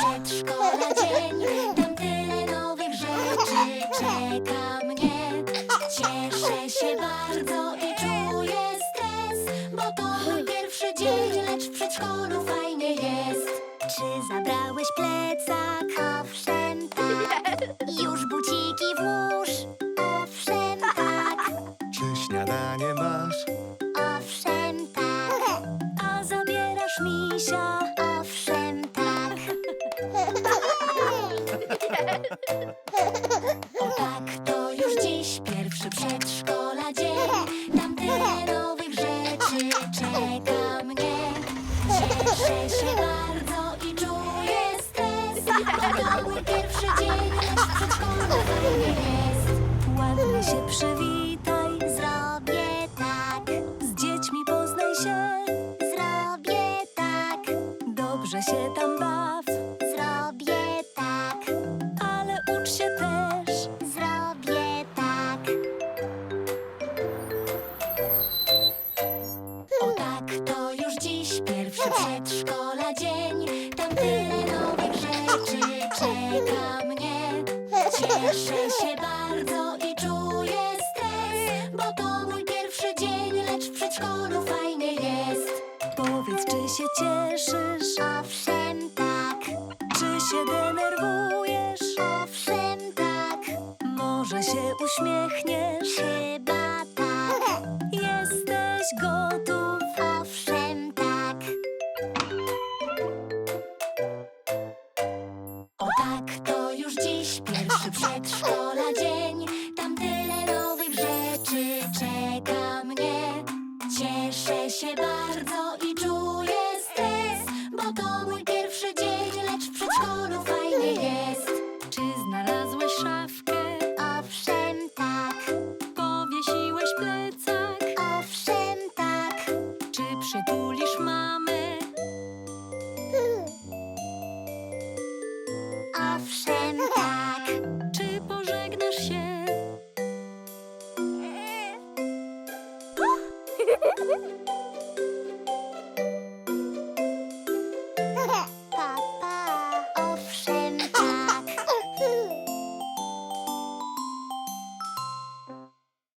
przedszkola dzień Tam tyle nowych rzeczy czeka mnie Cieszę się bardzo i czuję stres Bo to mój pierwszy dzień, lecz w przedszkolu fajnie jest Czy zabrałeś plecak? Owszem, tak Już buciki włóż? Przedszkola dzień. Tam tyle nowych rzeczy czeka mnie. Cieszę się bardzo i czuję stres. Mój pierwszy dzień, w przedszkolu fajnie jest. Ładnie się przywitaj. Zrobię tak. Z dziećmi poznaj się. Zrobię tak. Dobrze się tam baw. Dzień. Tam tyle nowych rzeczy czeka mnie. Cieszę się bardzo i czuję stres, bo to mój pierwszy dzień, lecz w przedszkolu fajnie jest. Powiedz, czy się cieszysz? Owszem, tak. Czy się denerwujesz? Owszem, tak. Może się uśmiechniesz? Chyba tak. Jesteś gotów? Pierwszy przedszkola dzień. Tam tyle nowych rzeczy czeka mnie. Cieszę się bardzo i czuję stres, bo to mój pierwszy dzień, lecz w przedszkolu fajnie jest. Czy znalazłeś szafkę? Owszem, tak. Powiesiłeś plecak? Owszem, tak. Czy przytulisz mamę? Owszem, Hehehehe